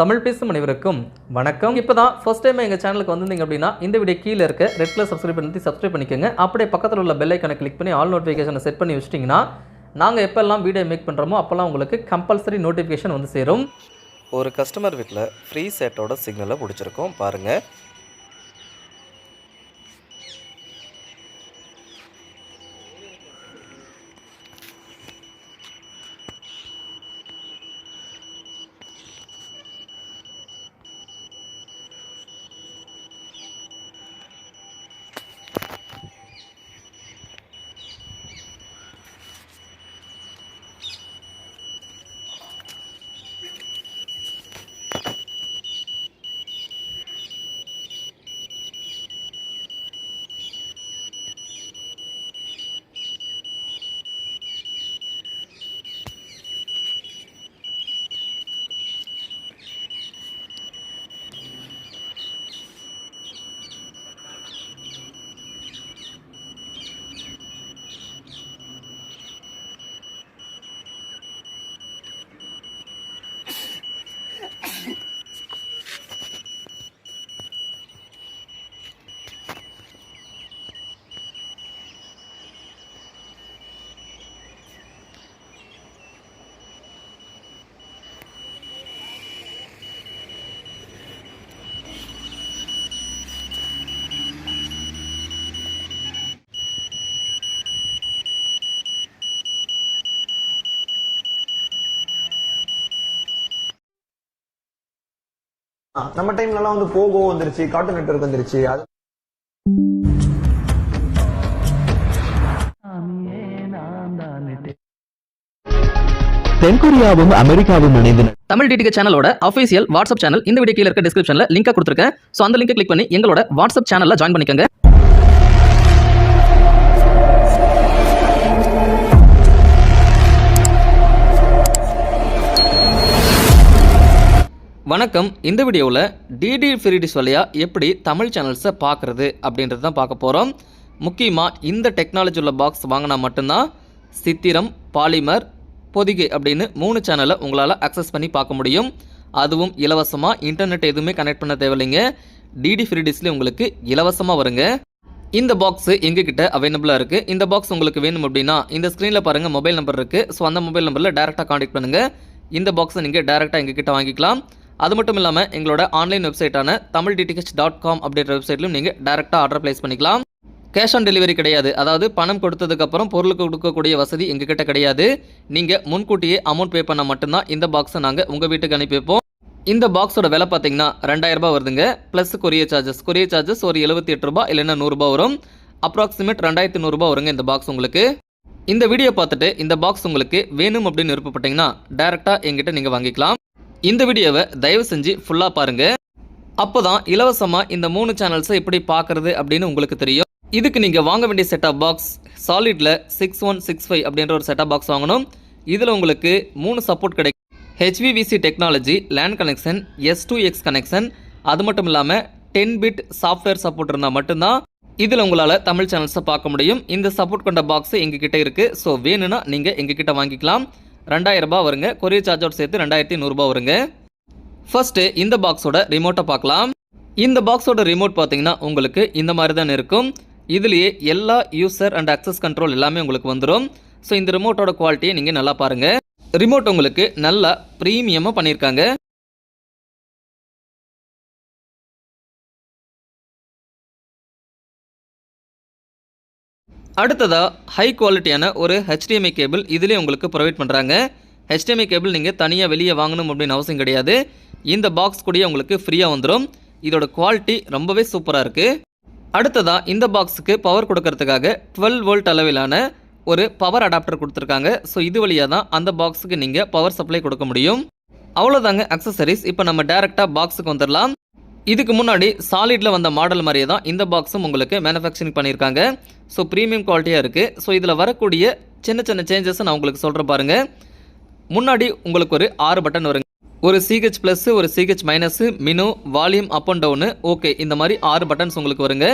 தமிழ் பேசும் அனைவருக்கும் வணக்கம். இப்போ தான் ஃபர்ஸ்ட் டைம் எங்கள் சேனலுக்கு வந்திருந்தீங்க அப்படின்னா இந்த வீடியோ கீழே இருக்க ரெட் கலர் சப்ஸ்கிரைப் பண்ணி சப்ஸ்கிரைப் பண்ணிக்கோங்க. அப்படியே பக்கத்தில் உள்ள பெல் ஐக்கனை கிளிக் பண்ணி ஆல் நோட்டிஃபிகேஷனை செட் பண்ணி வச்சிட்டிங்கன்னா நாங்கள் எப்போல்லாம் வீடியோ மேக் பண்ணுறோமோ அப்போல்லாம் உங்களுக்கு கம்பல்சரி நோட்டிஃபிகேஷன் வந்து சேரும். ஒரு கஸ்டமர் வீட்டில் ஃப்ரீ செட்டோட சிக்னலை பிடிச்சிருக்கோம். பாருங்கள் நம்ம டைம்ல வந்து போகோ வந்துருச்சு கார்ட்டூன் நெட்வொர்க் வந்துருச்சு அது தென்கொரியாவும் அமெரிக்காவும் இணைந்து தமிழ் டிடிகே சேனலோட அஃபீஷியல் வாட்ஸ்அப் சேனல் இந்த வீடியோ கீழே இருக்க டிஸ்கிரிப்ஷனில் லிங்க் கொடுத்துருக்கேன். ஸோ அந்த லிங்கை கிளிக் பண்ணி எங்களோட வாட்ஸ்அப் சேனலில் ஜாயின் பண்ணிக்கோங்க. வணக்கம். இந்த வீடியோவில் டிடி ஃபிரிடிஸ் வழியாக எப்படி தமிழ் சேனல்ஸை பார்க்குறது அப்படின்றது தான் பார்க்க போகிறோம் முக்கியமாக இந்த டெக்னாலஜி உள்ள பாக்ஸ் வாங்கினா மட்டும்தான் சித்திரம் பாலிமர் பொதிகை அப்படின்னு மூணு சேனலை உங்களால் அக்சஸ் பண்ணி பார்க்க முடியும். அதுவும் இலவசமாக இன்டர்நெட் எதுவுமே கனெக்ட் பண்ண தேவையில்லைங்க. டிடி ஃபிரிடிஸ்லேயே உங்களுக்கு இலவசமாக வருங்க. இந்த பாக்ஸ் எங்ககிட்ட அவைலபிளாக இருக்குது இந்த பாக்ஸ் உங்களுக்கு வேணும் அப்படின்னா இந்த ஸ்க்ரீனில் பாருங்கள் மொபைல் நம்பர் இருக்குது ஸோ அந்த மொபைல் நம்பரில் டேரெக்டாக காண்டாக்ட் பண்ணுங்கள் இந்த பாக்ஸை நீங்கள் டேரெக்டாக எங்ககிட்ட வாங்கிக்கலாம். அது மட்டும் இல்லாமல் எங்களோட ஆன்லைன் வெப்சைட்டான தமிழ் டிடிஹெச் டாட் காம் அப்படின்ற வெப்சைட்லையும் நீங்கள் டேரெக்டாக ஆர்டர் பிளேஸ் பண்ணிக்கலாம். கேஷ் ஆன் டெலிவரி கிடையாது. அதாவது பணம் கொடுத்ததுக்கப்புறம் பொருளுக்கு கொடுக்கக்கூடிய வசதி எங்ககிட்ட கிடையாது. நீங்கள் முன்கூட்டியே அமௌண்ட் பே பண்ணால் மட்டும்தான் இந்த பாக்ஸை நாங்கள் உங்கள் வீட்டுக்கு அனுப்பி வைப்போம். இந்த பாக்ஸோட விலை பார்த்தீங்கன்னா ரெண்டாயிரரூபா வருதுங்க. Plus courier charges courier charges ஒரு எழுபத்தி எட்டு ரூபா இல்லைன்னா நூறுரூபா வரும். அப்ராக்சிமேட் ரெண்டாயிரத்தி நூறுரூபா வருங்க இந்த பாக்ஸ் உங்களுக்கு. இந்த வீடியோ பார்த்துட்டு இந்த பாக்ஸ் உங்களுக்கு வேணும் அப்படின்னு விருப்பப்பட்டீங்கன்னா டேரெக்டாக எங்கிட்ட நீங்கள் வாங்கிக்கலாம். இந்த வீடியோவை தயவு செஞ்சு ஃபுல்லாக பாருங்கள் அப்போ தான் இலவசமாக இந்த மூணு சேனல்ஸை எப்படி பார்க்குறது அப்படின்னு உங்களுக்கு தெரியும். இதுக்கு நீங்கள் வாங்க வேண்டிய செட்டப் பாக்ஸ் சாலிடில் சிக்ஸ் ஒன் சிக்ஸ் ஃபைவ் அப்படின்ற ஒரு செட்டப் பாக்ஸ் வாங்கணும். இதில் உங்களுக்கு மூணு சப்போர்ட் கிடைக்கும். HVVC technology land connection S two X connection அது மட்டும் இல்லாமல் டென் பிட் சாஃப்ட்வேர் சப்போர்ட் இருந்தால் மட்டும்தான் இதில் உங்களால் தமிழ் சேனல்ஸை பார்க்க முடியும். இந்த சப்போர்ட் கொண்ட பாக்ஸ் எங்ககிட்ட இருக்குது ஸோ வேணும்னா நீங்கள் எங்ககிட்ட வாங்கிக்கலாம். ரெண்டாயிரரூபா வருங்க. கொரியர் சார்ஜோட சேர்த்து ரெண்டாயிரத்தி நூறுரூபா வருங்க. ஃபர்ஸ்ட்டு இந்த பாக்ஸோட ரிமோட்டை பார்க்கலாம். இந்த பாக்ஸோட ரிமோட் பார்த்தீங்கன்னா உங்களுக்கு இந்த மாதிரி தான் இருக்கும். இதுலேயே எல்லா யூசர் அண்ட் அக்சஸ் கண்ட்ரோல் எல்லாமே உங்களுக்கு வந்துடும் ஸோ இந்த ரிமோட்டோட குவாலிட்டியை நீங்கள் நல்லா பாருங்கள் ரிமோட் உங்களுக்கு நல்லா ப்ரீமியமாக பண்ணியிருக்காங்க. அடுத்ததாக ஹை குவாலிட்டியான ஒரு ஹெச்டிஎம்ஐ கேபிள் இதிலே உங்களுக்கு ப்ரொவைட் பண்ணுறாங்க ஹெச்டிஎம்ஐ கேபிள் நீங்கள் தனியாக வெளியே வாங்கணும் அப்படின்னு அவசியம் கிடையாது. இந்த பாக்ஸ் கூடயே உங்களுக்கு ஃப்ரீயாக வந்துடும் இதோட குவாலிட்டி ரொம்பவே சூப்பராக இருக்குது அடுத்ததாக இந்த பாக்ஸுக்கு பவர் கொடுக்கறதுக்காக டுவெல் வோல்ட் அளவிலான ஒரு பவர் அடாப்டர் கொடுத்துருக்காங்க. ஸோ இது வழியாக தான் அந்த பாக்ஸுக்கு நீங்கள் பவர் சப்ளை கொடுக்க முடியும். அவ்வளோதாங்க அக்சசரிஸ் இப்போ நம்ம டேரெக்டாக பாக்ஸுக்கு வந்துடலாம் இதுக்கு முன்னாடி சாலிடில் வந்த மாடல் மாதிரியே தான் இந்த பாக்ஸும் உங்களுக்கு மேனுஃபேக்சரிங் பண்ணியிருக்காங்க. ஸோ ப்ரீமியம் குவாலிட்டியாக இருக்குது ஸோ இதில் வரக்கூடிய சின்ன சின்ன சேஞ்சஸ் நான் உங்களுக்கு சொல்கிறேன் பாருங்கள் முன்னாடி உங்களுக்கு ஒரு ஆறு பட்டன் வருங்க. ஒரு சிஹெச் ப்ளஸ்ஸு ஒரு CH minus மினு volume up and down okay இந்த மாதிரி ஆறு பட்டன்ஸ் உங்களுக்கு வருங்க.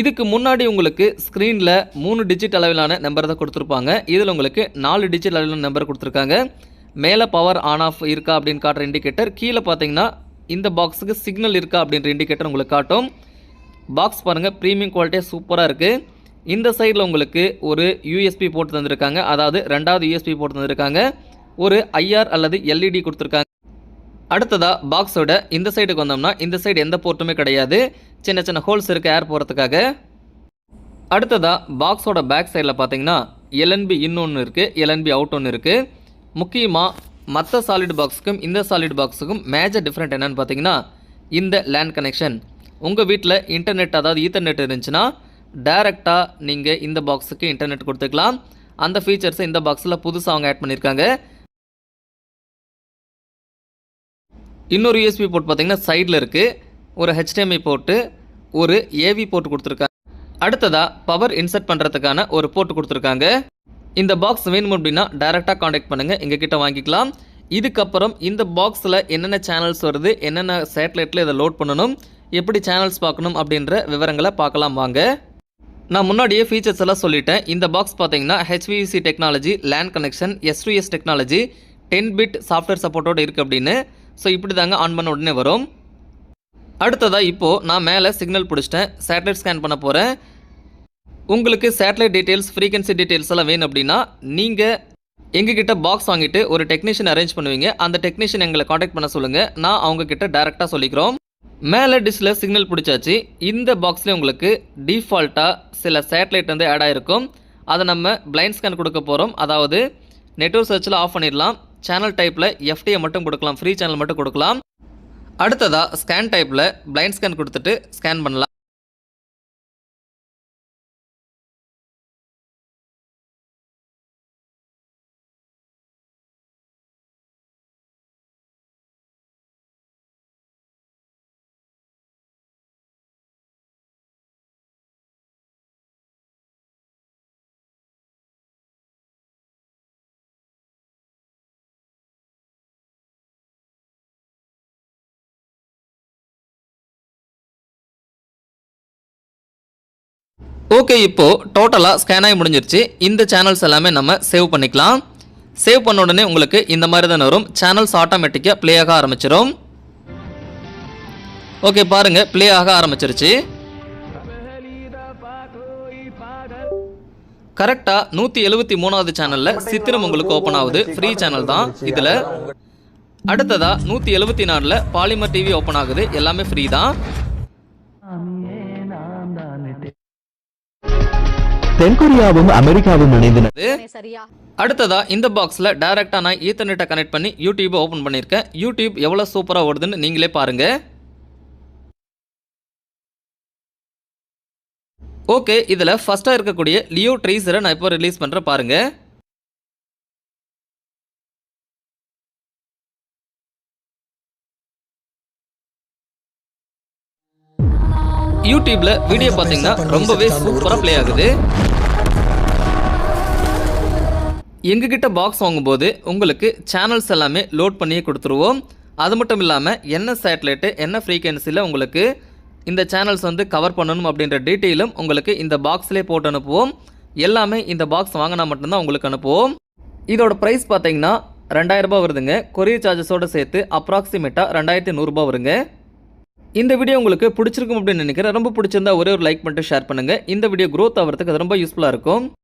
இதுக்கு முன்னாடி உங்களுக்கு ஸ்க்ரீனில் மூணு டிஜிட் அளவிலான நம்பர் தான் கொடுத்துருப்பாங்க. இதில் உங்களுக்கு நாலு டிஜிட் அளவிலான நம்பர் கொடுத்துருக்காங்க. மேலே பவர் ஆன் ஆஃப் இருக்கா அப்படின்னு காட்டுற இண்டிகேட்டர் கீழே பார்த்தீங்கன்னா இந்த பாக்ஸுக்கு சிக்னல் இருக்கா அப்படின்ற இண்டிகேட்டர் உங்களுக்கு காட்டும். பாக்ஸ் பாருங்கள் ப்ரீமியம் குவாலிட்டியாக சூப்பராக இருக்குது இந்த சைடில் உங்களுக்கு ஒரு யூஎஸ்பி போட்டு தந்திருக்காங்க. அதாவது ரெண்டாவது யூஎஸ்பி போட்டு தந்திருக்காங்க. ஒரு ஐஆர் அல்லது எல்இடி கொடுத்துருக்காங்க. அடுத்ததாக பாக்ஸோட இந்த சைடுக்கு வந்தோம்னா இந்த சைடு எந்த போர்ட்டுமே கிடையாது. சின்ன சின்ன ஹோல்ஸ் இருக்குது ஏர் போகிறதுக்காக அடுத்ததாக பாக்ஸோட பேக் சைடில் பார்த்தீங்கன்னா எல்என்பி இன் ஒன்று இருக்குது எல்என்பி அவுட் ஒன்று இருக்குது முக்கியமாக மற்ற சாலிட் பாக்ஸுக்கும் இந்த சாலிட் பாக்ஸுக்கும் மேஜர் டிஃப்ரெண்ட் என்னன்னு பார்த்தீங்கன்னா இந்த லேண்ட் கனெக்ஷன் உங்கள் வீட்டில் இன்டர்நெட் அதாவது ஈத்தர்நெட் இருந்துச்சுன்னா டைரெக்டாக நீங்கள் இந்த பாக்ஸுக்கு இன்டர்நெட் கொடுத்துக்கலாம். அந்த ஃபீச்சர்ஸை இந்த பாக்ஸில் புதுசாக அவங்க ஆட் பண்ணியிருக்காங்க இன்னொரு யூஎஸ்பி போர்ட் பார்த்தீங்கன்னா சைடில் இருக்குது ஒரு ஹெச்டிஎம்ஐ போர்ட்டு ஒரு ஏவி போர்ட் கொடுத்துருக்காங்க. அடுத்ததாக பவர் இன்சர்ட் பண்ணுறதுக்கான ஒரு போர்ட் கொடுத்துருக்காங்க. இந்த பாக்ஸ் வேணும் அப்படின்னா டைரெக்டாக காண்டாக்ட் பண்ணுங்கள் எங்ககிட்ட வாங்கிக்கலாம். இதுக்கப்புறம் இந்த பாக்ஸில் என்னென்ன சேனல்ஸ் வருது என்னென்ன சேட்டலைட்டில் இதை லோட் பண்ணணும் எப்படி சேனல்ஸ் பார்க்கணும் அப்படின்ற விவரங்களை பார்க்கலாம் வாங்க. நான் முன்னாடியே ஃபீச்சர்ஸ் எல்லாம் சொல்லிட்டேன். இந்த பாக்ஸ் பார்த்தீங்கன்னா HVC technology land connection STS technology ten bit software சப்போர்ட்டோடு இருக்குது அப்படின்னு. ஸோ இப்படி தாங்க ஆன் பண்ண உடனே வரும். அடுத்ததாக இப்போது நான் மேலே சிக்னல் பிடிச்சிட்டேன். சேட்டலைட் ஸ்கேன் பண்ண போகிறேன் உங்களுக்கு சேட்டலைட் டீட்டெயில்ஸ் ஃப்ரீக்வன்சி டீட்டெயில்ஸ் எல்லாம் வேணும் அப்படின்னா நீங்கள் எங்ககிட்ட பாக்ஸ் வாங்கிட்டு ஒரு டெக்னீஷியன் அரேஞ்ச் பண்ணுவீங்க. அந்த டெக்னீஷியன் எங்களை காண்டாக்ட் பண்ண சொல்லுங்கள் நான் அவங்கக்கிட்ட டேரெக்டாக சொல்லிக்கிறோம். மேலே டிஷ்ஷில் சிக்னல் பிடிச்சாச்சு. இந்த பாக்ஸ்லேயே உங்களுக்கு டிஃபால்ட்டாக சில சேட்டலைட் வந்து ஆட் ஆகிருக்கும் அதை நம்ம பிளைண்ட் ஸ்கேன் கொடுக்க போகிறோம் அதாவது நெட்வொர்க் சர்ச்சில் ஆஃப் பண்ணிடலாம். சேனல் டைப்பில் எஃப்டியை மட்டும் கொடுக்கலாம். ஃப்ரீ சேனல் மட்டும் கொடுக்கலாம். அடுத்ததாக ஸ்கேன் டைப்பில் பிளைண்ட் ஸ்கேன் கொடுத்துட்டு ஸ்கேன் பண்ணலாம். ஓகே இப்போது டோட்டலாக ஸ்கேன் ஆகி முடிஞ்சிருச்சு. இந்த சேனல்ஸ் எல்லாமே நம்ம சேவ் பண்ணிக்கலாம். சேவ் பண்ண உடனே உங்களுக்கு இந்த மாதிரி தான் வரும். சேனல்ஸ் ஆட்டோமேட்டிக்காக ப்ளே ஆக ஆரம்பிச்சிடும் ஓகே பாருங்கள் ப்ளே ஆக ஆரம்பிச்சிருச்சு. கரெக்டாக நூற்றி எழுபத்தி மூணாவது சேனலில் சித்திரம் உங்களுக்கு ஓப்பன் ஆகுது. ஃப்ரீ சேனல் தான் இதில். அடுத்ததாக நூற்றி எழுபத்தி நாலில் பாலிமர் டிவி ஓப்பன் ஆகுது. எல்லாமே ஃப்ரீ தான். தென்கொரியாவும் அமெரிக்காவும் இணைந்தன. சரியா? அடுத்ததா இந்த பாக்ஸில் டைரெக்டாக நான் ஈத்தர்நெட்டை கனெக்ட் பண்ணி யூடியூப் ஓப்பன் பண்ணியிருக்கேன். யூடியூப் எவ்வளோ சூப்பராக ஓடுதுன்னு நீங்களே பாருங்க. ஓகே இதில் ஃபஸ்ட்டாக இருக்கக்கூடிய லியோ ட்ரீசரை நான் இப்போ ரிலீஸ் பண்ணுற பாருங்க. யூடியூப்ல வீடியோ பார்த்தீங்கன்னா ரொம்பவே சூப்பராக ப்ளே ஆகுது. எங்ககிட்ட பாக்ஸ் வாங்கும்போது உங்களுக்கு சேனல்ஸ் எல்லாமே லோட் பண்ணியே கொடுத்துருவோம். அது மட்டும் இல்லாமல் என்ன சேட்டலைட்டு என்ன ஃப்ரீக்வன்சியில் உங்களுக்கு இந்த சேனல்ஸ் வந்து கவர் பண்ணணும் அப்படின்ற டீட்டெயிலும் உங்களுக்கு இந்த பாக்ஸ்லேயே போட்டு அனுப்புவோம். எல்லாமே இந்த பாக்ஸ் வாங்கினா மட்டும்தான் உங்களுக்கு அனுப்புவோம். இதோட ப்ரைஸ் பார்த்தீங்கன்னா ரெண்டாயிரரூபா வருதுங்க. கொரியர் சார்ஜஸோடு சேர்த்து அப்ராக்சிமேட்டாக ரெண்டாயிரத்தி நூறுரூபா வருங்க. இந்த வீடியோ உங்களுக்கு பிடிச்சிருக்கும் அப்படின்னு நினைக்கிறேன். ரொம்ப பிடிச்சிருந்தா ஒரே ஒரு லைக் பண்ணிட்டு ஷேர் பண்ணுங்கள் இந்த வீடியோ க்ரோத் ஆகிறதுக்கு அது ரொம்ப யூஸ்ஃபுல்லாக இருக்கும்.